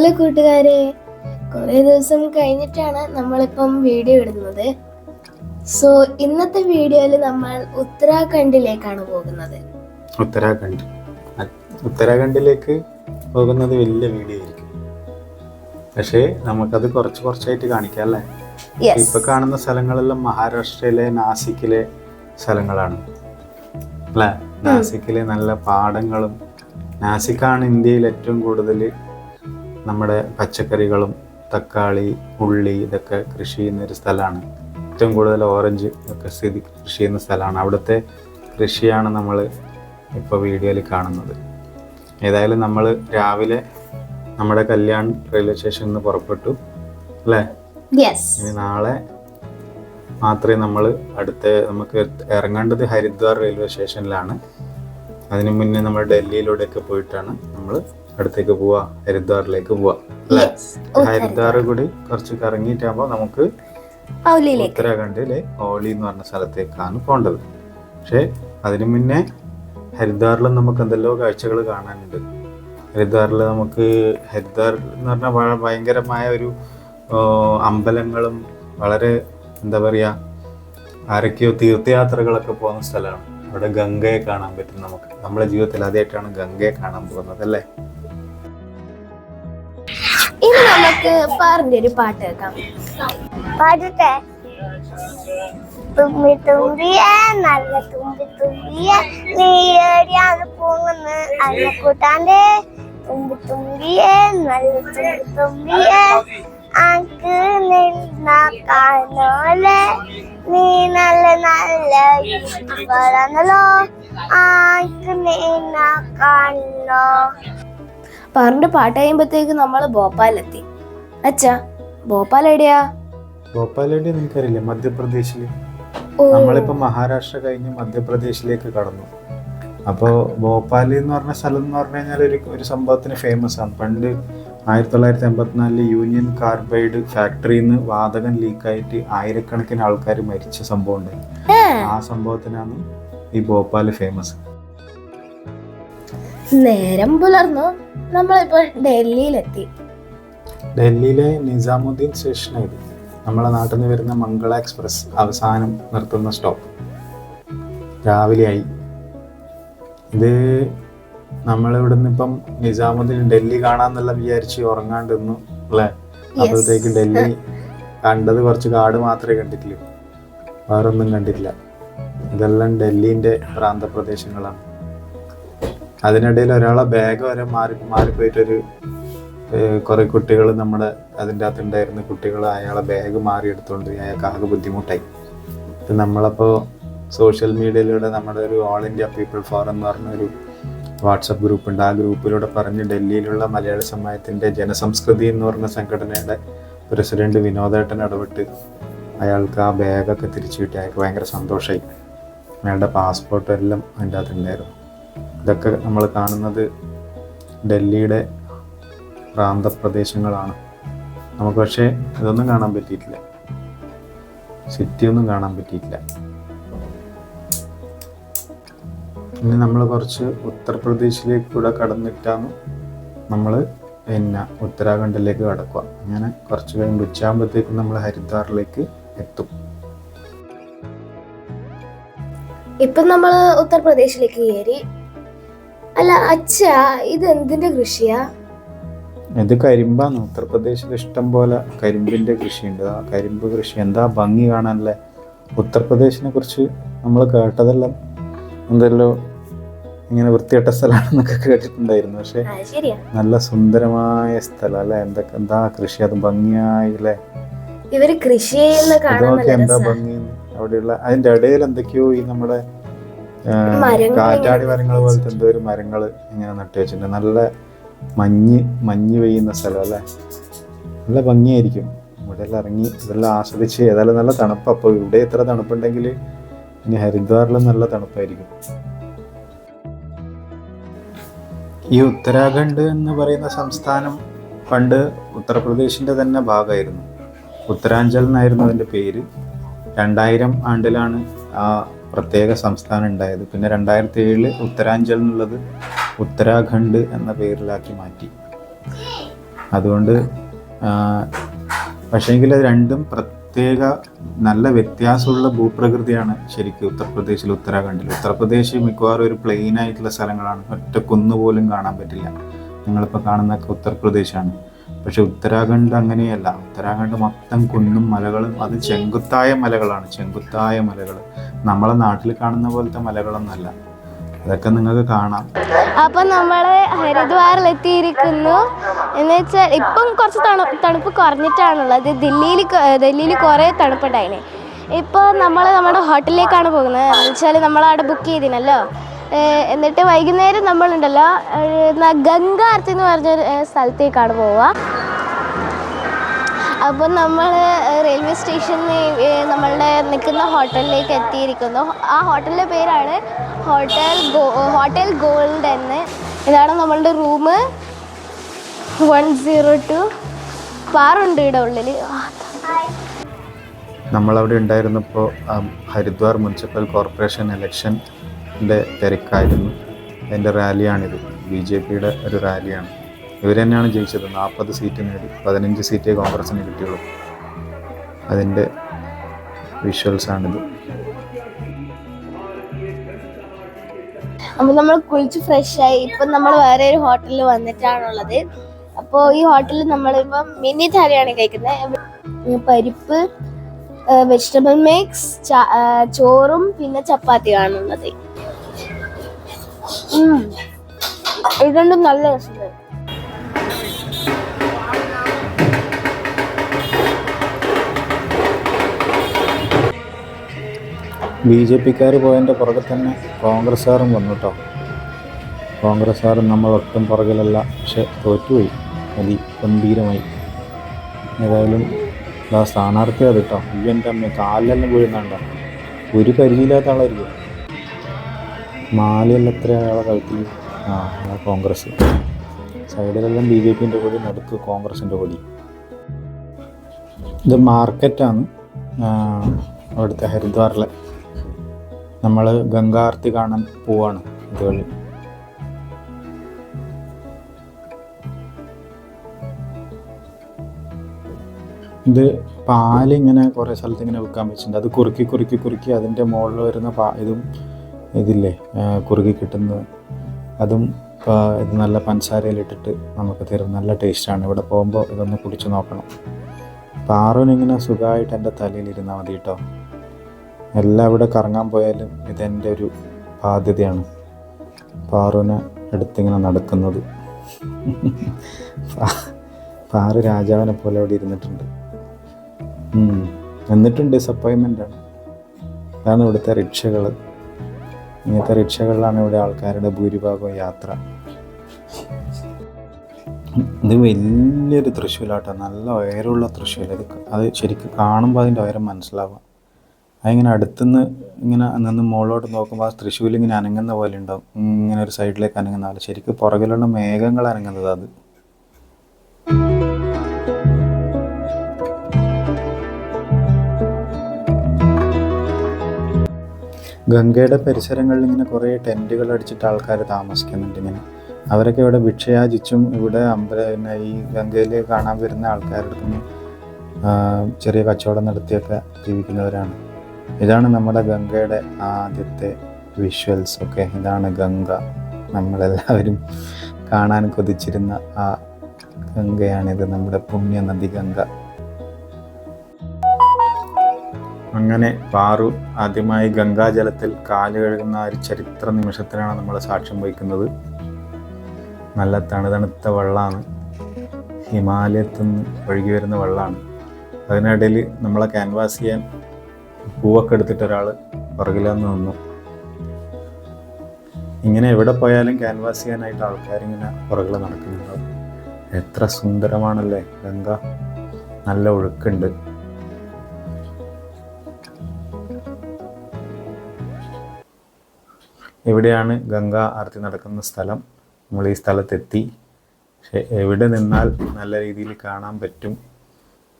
Hello കൂട്ടുകാരെ കുറേ ദിവസം കഴിഞ്ഞിട്ടാണ് നമ്മളിപ്പം വീഡിയോ ഇടുന്നത്. സോ ഇന്നത്തെ വീഡിയോയിൽ നമ്മൾ ഉത്തരാഖണ്ഡിലേക്കാണ് പോകുന്നത്. ഉത്തരാഖണ്ഡ്. ഉത്തരാഖണ്ഡിലേക്ക് പോകുന്നത് വലിയ വീഡിയോ ആയിരിക്കും. പക്ഷേ നമുക്കത് കുറച്ച് കുറച്ചായിട്ട് കാണിക്കാം അല്ലേ? ഇപ്പൊ കാണുന്ന സ്ഥലങ്ങളെല്ലാം മഹാരാഷ്ട്രയിലെ നാസിക്കിലെ സ്ഥലങ്ങളാണ്. അല്ലേ? നാസിക്കിലെ നല്ല പാടങ്ങളും നാസിക്കാണ് ഇന്ത്യയിൽ ഏറ്റവും കൂടുതൽ നമ്മുടെ പച്ചക്കറികളും തക്കാളി ഉള്ളി ഇതൊക്കെ കൃഷി ചെയ്യുന്ന ഒരു സ്ഥലമാണ്. ഏറ്റവും കൂടുതൽ ഓറഞ്ച് ഒക്കെ സ്ഥിതി കൃഷി ചെയ്യുന്ന സ്ഥലമാണ്. അവിടുത്തെ കൃഷിയാണ് നമ്മൾ ഇപ്പോൾ വീഡിയോയിൽ കാണുന്നത്. ഏതായാലും നമ്മൾ രാവിലെ നമ്മുടെ കല്യാൺ റെയിൽവേ സ്റ്റേഷനിൽ നിന്ന് പുറപ്പെട്ടു അല്ലേ? ഇനി നാളെ മാത്രമേ നമ്മൾ അടുത്ത നമുക്ക് ഇറങ്ങേണ്ടത് ഹരിദ്വാർ റെയിൽവേ സ്റ്റേഷനിലാണ്. അതിനു മുന്നേ നമ്മൾ ഡൽഹിയിലൂടെയൊക്കെ പോയിട്ടാണ് നമ്മൾ അടുത്തേക്ക് പോവാ. ഹരിദ്വാറിലേക്ക് പോവാ. അല്ലെ? ഹരിദ്വാർ കൂടി കുറച്ച് കറങ്ങിയിട്ടാകുമ്പോൾ നമുക്ക് ഉത്തരാഖണ്ഡ് ഉത്തരാഖണ്ഡിലെ ഓളി എന്ന് പറഞ്ഞ സ്ഥലത്തേക്കാണ് പോണ്ടത്. പക്ഷേ അതിനു മുന്നേ ഹരിദ്വാറിലും നമുക്ക് എന്തെല്ലോ കാഴ്ചകൾ കാണാനുണ്ട്. ഹരിദ്വാറിൽ നമുക്ക് ഹരിദ്വാർ എന്ന് പറഞ്ഞാൽ ഭയങ്കരമായ ഒരു അമ്പലങ്ങളും വളരെ എന്താ പറയുക ആരൊക്കെയോ തീർത്ഥയാത്രകളൊക്കെ പോകുന്ന സ്ഥലമാണ്. അവിടെ ഗംഗയെ കാണാൻ പറ്റും നമുക്ക്. നമ്മുടെ ജീവിതത്തിൽ ആദ്യമായിട്ടാണ് ഗംഗയെ കാണാൻ പോകുന്നത് അല്ലേ? നമുക്ക് പാറിന്റെ ഒരു പാട്ട് കേൾക്കാം. പാടട്ടെ. തുമ്പി തുമ്പിയ നല്ല തുമ്പി തുമ്പിയ നീ പോകുന്ന പോകുന്നത് അന്നെ കൂട്ടാന്റെ തുമ്പി തുമ്പിയ നല്ല തുമ്പി തുമ്പിയ. അനക്ക് നിന്ന കാണോലെ നീ നല്ല നല്ല പറഞ്ഞല്ലോ ആക്ക് നിന്ന കാണോ പാറിന്റെ പാട്ട് കഴിയുമ്പോഴത്തേക്ക് നമ്മൾ ഭോപ്പാലെത്തി അച്ഛാ ഭോപ്പാൽ എവിടെയാ? ഭോപ്പാൽ എവിടെയാ നിനക്കറിയില്ലേ മധ്യപ്രദേശിൽ നമ്മളിപ്പോ മഹാരാഷ്ട്ര കഴിഞ്ഞ് മധ്യപ്രദേശിലേക്ക് കടന്നു. അപ്പോൾ ഭോപ്പാൽ എന്ന് പറഞ്ഞ സ്ഥലം എന്ന് പറഞ്ഞു കഴിഞ്ഞാൽ ഒരു ഒരു സംഭവത്തിന് ഫേമസ് ആണ്. പണ്ട് ആയിരത്തി തൊള്ളായിരത്തി എൺപത്തിനാലിൽ യൂണിയൻ കാർബൈഡ് ഫാക്ടറിയിൽ നിന്ന് വാതകം ലീക്കായിട്ട് ആയിരക്കണക്കിന് ആൾക്കാർ മരിച്ച സംഭവം ഉണ്ട് ആ സംഭവത്തിനാണ് ഈ ഭോപ്പാൽ ഫേമസ് നേരം പുലർന്നു. നമ്മളിപ്പോ ഡൽഹിയിലെത്തി. ഡൽഹിയിലെ നിസാമുദ്ദീൻ സ്റ്റേഷൻ ഇത് നമ്മളെ നാട്ടിൽ നിന്ന് വരുന്ന മംഗള എക്സ്പ്രസ് അവസാനം നിർത്തുന്ന സ്റ്റോപ്പ്. രാവിലെയായി. ഇത് നമ്മൾ ഇവിടുന്ന് ഇപ്പം നിസാമുദ്ദീൻ ഡൽഹി കാണാന്നുള്ള വിചാരിച്ച് ഉറങ്ങാണ്ട് നിന്നു അല്ലേ? അപ്പോഴത്തേക്ക് ഡൽഹി കണ്ടത് കുറച്ച് കാട് മാത്രമേ കണ്ടിട്ടുള്ളൂ വേറൊന്നും കണ്ടിട്ടില്ല. ഇതെല്ലാം ഡൽഹിന്റെ പ്രാന്തപ്രദേശങ്ങളാണ്. അതിനിടയിൽ ഒരാളെ ബാഗ് വരെ മാറി മാറിപ്പോയിട്ടൊരു കുറെ കുട്ടികൾ നമ്മുടെ അതിന്റെ അകത്ത് ഉണ്ടായിരുന്ന കുട്ടികൾ അയാളെ ബാഗ് മാറി എടുത്തുകൊണ്ട് അയാൾക്ക് ആകെ ബുദ്ധിമുട്ടായി. നമ്മളപ്പോൾ സോഷ്യൽ മീഡിയയിലൂടെ നമ്മുടെ ഒരു ഓൾ ഇന്ത്യ പീപ്പിൾ ഫോറം എന്ന് പറഞ്ഞൊരു വാട്സപ്പ് ഗ്രൂപ്പ് ഉണ്ട്. ആ ഗ്രൂപ്പിലൂടെ പറഞ്ഞ് ഡൽഹിയിലുള്ള മലയാള സമാജത്തിന്റെ ജനസംസ്കൃതി എന്ന് പറഞ്ഞ സംഘടനയുടെ പ്രസിഡന്റ് വിനോദേട്ടൻ ഇടപെട്ട് അയാൾക്ക് ആ ബാഗൊക്കെ തിരിച്ചു കിട്ടി. അയാൾക്ക് ഭയങ്കര സന്തോഷമായി അയാളുടെ പാസ്പോർട്ട് എല്ലാം അതിന്റെ അകത്തുണ്ടായിരുന്നു. ഇതൊക്കെ നമ്മൾ കാണുന്നത് ഡൽഹിയുടെ പ്രാന്തപ്രദേശങ്ങളാണ്. നമുക്ക് പക്ഷേ ഇതൊന്നും കാണാൻ പറ്റിയിട്ടില്ല. സിറ്റി ഒന്നും കാണാൻ പറ്റിയിട്ടില്ല. ഇനി നമ്മൾ കുറച്ച് ഉത്തർപ്രദേശിലേക്ക് കൂടെ കടന്നിട്ടാണ് നമ്മൾ പിന്നെ ഉത്തരാഖണ്ഡിലേക്ക് കടക്കുക. അങ്ങനെ കുറച്ച് കഴിയുമ്പോൾ ഉച്ചയാകുമ്പോഴത്തേക്കും നമ്മൾ ഹരിദ്വാറിലേക്ക് എത്തും. ഇപ്പൊ നമ്മൾ ഉത്തർപ്രദേശിലേക്ക് കയറി. അല്ല അച്ഛാ ഇത് എന്തിന്റെ കൃഷിയാ? ഇത് കരിമ്പാണ് ഉത്തർപ്രദേശിൽ ഇഷ്ടം പോലെ കരിമ്പിന്റെ കൃഷിയുണ്ട്. ആ കരിമ്പ് കൃഷി എന്താ ഭംഗി കാണാനല്ലേ? ഉത്തർപ്രദേശിനെ കുറിച്ച് നമ്മൾ കേട്ടതെല്ലാം എന്തല്ലോ ഇങ്ങനെ വൃത്തികെട്ട സ്ഥലമാണെന്നൊക്കെ കേട്ടിട്ടുണ്ടായിരുന്നു. പക്ഷെ നല്ല സുന്ദരമായ സ്ഥലം അല്ലെ? എന്തൊക്കെ എന്താ കൃഷി? അത് ഭംഗിയായി അല്ലേ? ഇവർ കൃഷി എന്താ. ഭംഗി? അവിടെയുള്ള അതിന്റെ ഇടയിൽ എന്തൊക്കെയോ ഈ നമ്മുടെ കാറ്റാടി മരങ്ങൾ പോലത്തെ എന്തോ ഒരു മരങ്ങൾ ഇങ്ങനെ നട്ടു വെച്ചിട്ടുണ്ട്. നല്ല മഞ്ഞ് മഞ്ഞ് പെയ്യുന്ന സ്ഥലം അല്ലേ? നല്ല ഭംഗിയായിരിക്കും. ഇവിടെ എല്ലാം ഇറങ്ങി ഇതെല്ലാം ആസ്വദിച്ച് ഏതായാലും നല്ല തണുപ്പ്. അപ്പോൾ ഇവിടെ ഇത്ര തണുപ്പുണ്ടെങ്കിൽ? ഇനി ഹരിദ്വാറിലും നല്ല തണുപ്പായിരിക്കും. ഈ ഉത്തരാഖണ്ഡ് എന്ന് പറയുന്ന സംസ്ഥാനം പണ്ട് ഉത്തർപ്രദേശിന്റെ തന്നെ ഭാഗമായിരുന്നു. ഉത്തരാഞ്ചൽ എന്നായിരുന്നു അതിന്റെ പേര്. രണ്ടായിരം ആണ്ടിലാണ് ആ പ്രത്യേക സംസ്ഥാനം ഉണ്ടായത്. പിന്നെ രണ്ടായിരത്തി ഏഴിൽ ഉത്തരാഞ്ചൽ എന്നുള്ളത് ഉത്തരാഖണ്ഡ് എന്ന പേരിലാക്കി മാറ്റി. അതുകൊണ്ട് പക്ഷേങ്കിൽ രണ്ടും പ്രത്യേക നല്ല വ്യത്യാസമുള്ള ഭൂപ്രകൃതിയാണ് ശരിക്കും ഉത്തർപ്രദേശിൽ ഉത്തരാഖണ്ഡിൽ ഉത്തർപ്രദേശ് മിക്കവാറും ഒരു പ്ലെയിൻ ആയിട്ടുള്ള സ്ഥലങ്ങളാണ്. ഒറ്റ കുന്ന് പോലും കാണാൻ പറ്റില്ല. നിങ്ങളിപ്പോൾ കാണുന്നതൊക്കെ ഉത്തർപ്രദേശാണ്. പക്ഷെ ഉത്തരാഖണ്ഡ് അങ്ങനെയല്ല. ഉത്തരാഖണ്ഡ് മൊത്തം കുന്നും മലകളും അത് ചെങ്കുത്തായ മലകളാണ്. ചെങ്കുത്തായ മലകൾ നമ്മളെ നാട്ടിൽ കാണുന്ന പോലത്തെ മലകളൊന്നല്ല അതൊക്കെ നിങ്ങൾക്ക് കാണാം. അപ്പൊ നമ്മൾ ഹരിദ്വാറിൽ എത്തിയിരിക്കുന്നു എന്ന് വെച്ചാൽ ഇപ്പം കുറച്ച് തണു തണുപ്പ് കുറഞ്ഞിട്ടാണുള്ളത്. ദില്ലിയിൽ ഡൽഹിയിൽ കുറേ തണുപ്പുണ്ടായിന്. ഇപ്പോൾ നമ്മൾ നമ്മുടെ ഹോട്ടലിലേക്കാണ് പോകുന്നത്. എന്ന് വെച്ചാൽ നമ്മൾ അവിടെ ബുക്ക് ചെയ്തിനല്ലോ എന്നിട്ട് വൈകുന്നേരം നമ്മളുണ്ടല്ലോ. ഗംഗ ആർത്തി എന്ന് പറഞ്ഞൊരു സ്ഥലത്തേക്കാണ് പോവുക. അപ്പോൾ നമ്മൾ റെയിൽവേ സ്റ്റേഷനിൽ നമ്മളുടെ നിൽക്കുന്ന ഹോട്ടലിലേക്ക് എത്തിയിരിക്കുന്നു. ആ ഹോട്ടലിന്റെ പേരാണ് ഹോട്ടൽ ഗോ ഹോട്ടൽ ഗോൾഡ് എന്ന്. ഇതാണ് നമ്മളുടെ റൂം. One zero two. പാറുണ്ട് ഇവിടെ ഉള്ളിൽ നമ്മളവിടെ ഉണ്ടായിരുന്നപ്പോൾ ഹരിദ്വാർ മുനിസിപ്പൽ കോർപ്പറേഷൻ ഇലക്ഷന്റെ തിരക്കായിരുന്നു. അതിന്റെ റാലിയാണിത്. ബി ജെ പിയുടെ ഒരു റാലിയാണ്. ഇവർ തന്നെയാണ് ജയിച്ചത്? നാൽപ്പത് സീറ്റ് നേടി. പതിനഞ്ച് സീറ്റേ കോൺഗ്രസിന് കിട്ടിയുള്ളൂ. അതിന്റെ വിഷ്വൽസാണിത്. അപ്പോൾ നമ്മൾ കുളിച്ച് ആയി. ഇപ്പം നമ്മൾ വേറെ ഒരു ഹോട്ടലിൽ വന്നിട്ടാണുള്ളത്. അപ്പോൾ ഈ ഹോട്ടലിൽ നമ്മളിപ്പം മിനി താലിയാണ് കഴിക്കുന്നത് പരിപ്പ് വെജിറ്റബിൾ മിക്സ് ചോറും പിന്നെ ചപ്പാത്തിയാണുള്ളത് ഉം. ഇത് നല്ല രസമുണ്ട്. ബി ജെ പിക്കാർ പോയതിന്റെ പുറകെ തന്നെ കോൺഗ്രസ്സുകാരും വന്നു കേട്ടോ കോൺഗ്രസ്സുകാരും നമ്മൾ ഒട്ടും പുറകിലല്ല പക്ഷെ തോറ്റുപോയി. അതി ഗംഭീരമായി. ഏതായാലും ആ സ്ഥാനാർത്ഥി അത് കേട്ടോ ഈ എന്റെ അമ്മ കാലിലെല്ലാം വീഴുന്നുണ്ടോ? ഒരു പരിചയമില്ലാത്ത ആളായിരിക്കും. മാലയെല്ലാം എത്ര ആളെ കഴുത്തിൽ ആ കോൺഗ്രസ്. സൈഡിലെല്ലാം ബി ജെ പിന്റെ കൊടി നടുക്ക് കോൺഗ്രസിന്റെ കൊടി ഇത് മാർക്കറ്റാണ്. അവിടുത്തെ ഹരിദ്വാറിലെ നമ്മൾ ഗംഗാർത്തി കാണാൻ പോവാണ് ഇതുവഴി. ഇത് പാലിങ്ങനെ കുറേ സ്ഥലത്ത് ഇങ്ങനെ വെക്കാൻ വെച്ചിട്ടുണ്ട്. അത് കുറുക്കി കുറുക്കി കുറുക്കി അതിന്റെ മുകളിൽ വരുന്ന പാ ഇതും ഇതില്ലേ കുറുകി കിട്ടുന്നത്. അതും ഇത് നല്ല പഞ്ചസാരയിലിട്ടിട്ട് നമുക്ക് തരും നല്ല ടേസ്റ്റാണ്. ഇവിടെ പോകുമ്പോൾ ഇതൊന്ന് കുടിച്ച് നോക്കണം. പാറുവിനിങ്ങനെ സുഖമായിട്ട് എന്റെ തലയിലിരുന്നാൽ മതി കേട്ടോ. എല്ലാം ഇവിടെ കറങ്ങാൻ പോയാലും ഇതെന്റെ ഒരു ബാധ്യതയാണ്. പാറുവിനെ എടുത്തിങ്ങനെ നടക്കുന്നത്. പാറു രാജാവിനെ പോലെ അവിടെ ഇരുന്നിട്ടുണ്ട്. എന്നിട്ടും ആണ്. അതാണ് ഇവിടുത്തെ റിക്ഷകൾ ഇങ്ങനത്തെ റിക്ഷകളിലാണ് ഇവിടെ ആൾക്കാരുടെ ഭൂരിഭാഗവും യാത്ര. ഇത് വലിയൊരു തൃശ്ശൂലാട്ടോ നല്ല ഉയരമുള്ള തൃശ്ശൂല അത് ശരിക്കും കാണുമ്പോൾ അതിന്റെ ഉയരം മനസ്സിലാവാം. അതിങ്ങനെ അടുത്തുനിന്ന് ഇങ്ങനെ നിന്ന് മുകളിലോട്ട് നോക്കുമ്പോൾ ആ തൃശ്ശൂർ ഇങ്ങനെ അനങ്ങുന്ന പോലെ ഉണ്ടാവും. ഇങ്ങനെ ഒരു സൈഡിലേക്ക് അനങ്ങുന്ന പോലെ. ശരിക്കും പുറകിലുള്ള മേഘങ്ങൾ അനങ്ങുന്നത് അത്. ഗംഗയുടെ പരിസരങ്ങളിൽ ഇങ്ങനെ കുറേ ടെന്റുകൾ അടിച്ചിട്ട് ആൾക്കാർ താമസിക്കുന്നുണ്ട് ഇങ്ങനെ. അവരൊക്കെ ഇവിടെ ഭിക്ഷയാചിച്ചും ഇവിടെ അമ്പല പിന്നെ ഈ ഗംഗയിൽ കാണാൻ വരുന്ന ആൾക്കാരുടെ ചെറിയ കച്ചവടം നടത്തിയൊക്കെ ജീവിക്കുന്നവരാണ്. ഇതാണ് നമ്മുടെ ഗംഗയുടെ ആദ്യത്തെ വിഷ്വൽസ് ഒക്കെ. ഇതാണ് ഗംഗ. നമ്മളെല്ലാവരും കാണാൻ കൊതിച്ചിരുന്ന ആ ഗംഗയാണിത് നമ്മുടെ പുണ്യനദി ഗംഗ. അങ്ങനെ പാറു ആദ്യമായി ഗംഗാജലത്തിൽ കാൽ കഴുകുന്ന ഒരു ചരിത്ര നിമിഷത്തിനാണ് നമ്മൾ സാക്ഷ്യം വഹിക്കുന്നത്. നല്ല തണുതണുത്ത വെള്ളമാണ് ഹിമാലയത്തു നിന്ന് ഒഴുകി വരുന്ന വെള്ളമാണ് അതിനിടയിൽ നമ്മളെ ക്യാൻവാസ് ചെയ്യാൻ പൂവൊക്കെ എടുത്തിട്ട് ഒരാൾ പുറകിലന്ന് നിന്നു. ഇങ്ങനെ എവിടെ പോയാലും ക്യാൻവാസ് ചെയ്യാനായിട്ട് ആൾക്കാരിങ്ങനെ പുറകിൽ നടക്കുന്നുണ്ടാവും. എത്ര സുന്ദരമാണല്ലേ ഗംഗ. നല്ല ഒഴുക്കുണ്ട്. എവിടെയാണ് ഗംഗ ആർത്തി നടക്കുന്ന സ്ഥലം? നമ്മൾ ഈ സ്ഥലത്തെത്തി. പക്ഷെ എവിടെ നിന്നാൽ നല്ല രീതിയിൽ കാണാൻ പറ്റും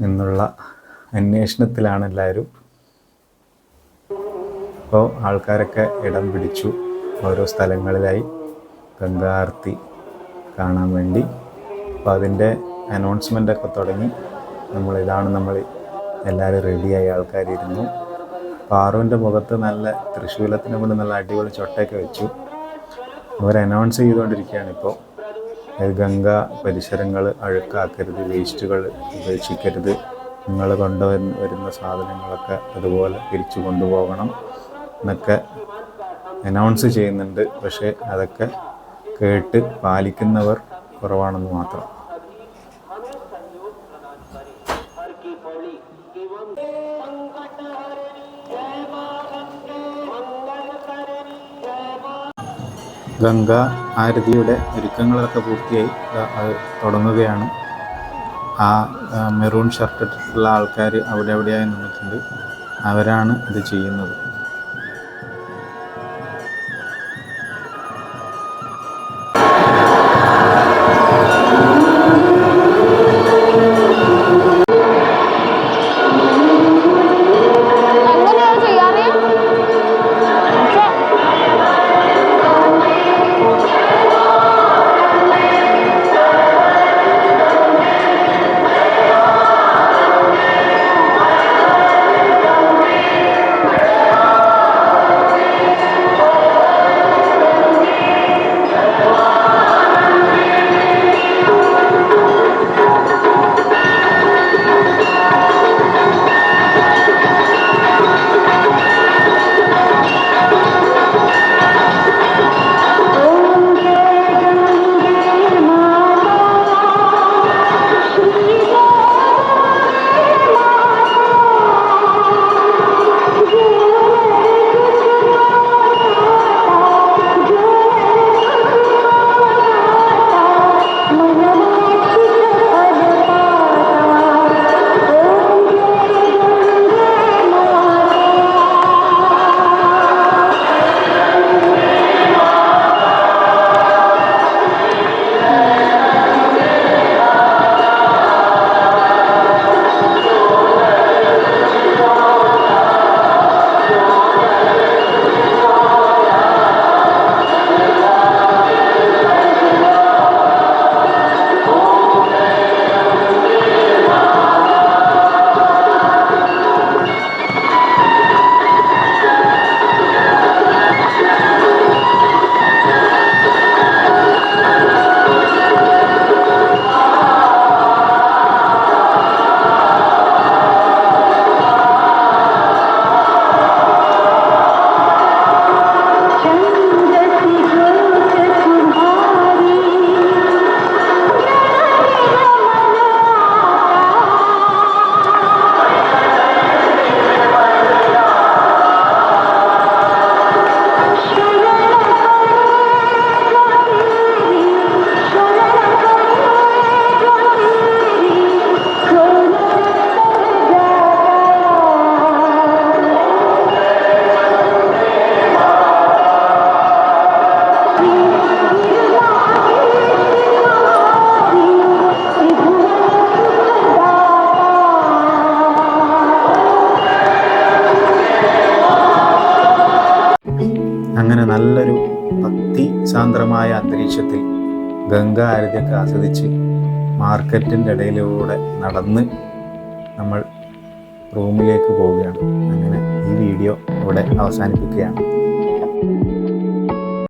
എന്നുള്ള അന്വേഷണത്തിലാണ് എല്ലാവരും. അപ്പോൾ ആൾക്കാരൊക്കെ ഇടം പിടിച്ചു. ഓരോ സ്ഥലങ്ങളിലായി ഗംഗാ ആരത്തി കാണാൻ വേണ്ടി. അപ്പോൾ അതിന്റെ അനൗൺസ്മെന്റ് ഒക്കെ തുടങ്ങി. നമ്മൾ ഇതാണ് നമ്മൾ എല്ലാവരും റെഡിയായി ആൾക്കാരിരുന്നു. പാറുവിന്റെ മുഖത്ത് നല്ല തൃശ്ശൂലത്തിനെ മുന്നിൽ നല്ല അടിപൊളി ചൊട്ടയൊക്കെ വെച്ചു. അവർ അനൗൺസ് ചെയ്തുകൊണ്ടിരിക്കുകയാണ് ഇപ്പോൾ. ഗംഗ പരിസരങ്ങൾ അഴുക്കാക്കരുത് വേസ്റ്റുകൾ ഉപേക്ഷിക്കരുത്. നിങ്ങൾ കൊണ്ടുവരുന്ന വരുന്ന സാധനങ്ങളൊക്കെ അതുപോലെ തിരിച്ചു കൊണ്ടുപോകണം. എന്നൊക്കെ അനൗൺസ് ചെയ്യുന്നുണ്ട്. പക്ഷേ അതൊക്കെ കേട്ട് പാലിക്കുന്നവർ കുറവാണെന്ന് മാത്രം. ഗംഗ ആരതിയുടെ ഒരുക്കങ്ങളൊക്കെ പൂർത്തിയായി. അത് തുടങ്ങുകയാണ്. ആ മെറൂൺ ഷർട്ട് ഇട്ടിട്ടുള്ള ആൾക്കാർ അവിടെ എവിടെയായി നിന്നിട്ടുണ്ട്. അവരാണ് ഇത് ചെയ്യുന്നത്. സാന്ദ്രമായ അന്തരീക്ഷത്തിൽ ഗംഗ ആരതിയൊക്കെ ആസ്വദിച്ച് മാർക്കറ്റിന്റെ ഇടയിലൂടെ നടന്ന് നമ്മൾ റൂമിലേക്ക് പോവുകയാണ്. അങ്ങനെ ഈ വീഡിയോ ഇവിടെ അവസാനിപ്പിക്കുകയാണ്.